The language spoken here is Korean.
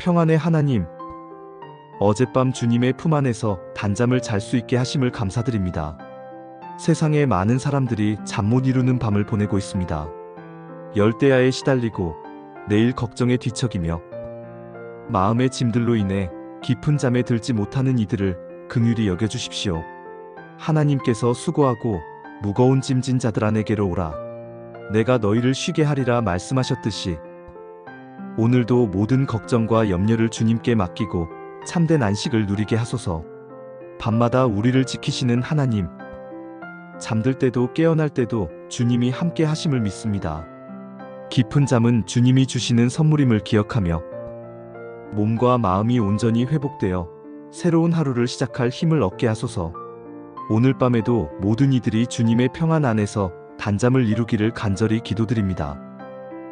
평안의 하나님, 어젯밤 주님의 품 안에서 단잠을 잘 수 있게 하심을 감사드립니다. 세상에 많은 사람들이 잠 못 이루는 밤을 보내고 있습니다. 열대야에 시달리고 내일 걱정에 뒤척이며 마음의 짐들로 인해 깊은 잠에 들지 못하는 이들을 긍휼히 여겨 주십시오. 하나님께서 수고하고 무거운 짐진 자들 안에게로 오라. 내가 너희를 쉬게 하리라 말씀하셨듯이 오늘도 모든 걱정과 염려를 주님께 맡기고 참된 안식을 누리게 하소서. 밤마다 우리를 지키시는 하나님. 잠들 때도 깨어날 때도 주님이 함께 하심을 믿습니다. 깊은 잠은 주님이 주시는 선물임을 기억하며 몸과 마음이 온전히 회복되어 새로운 하루를 시작할 힘을 얻게 하소서. 오늘 밤에도 모든 이들이 주님의 평안 안에서 단잠을 이루기를 간절히 기도드립니다.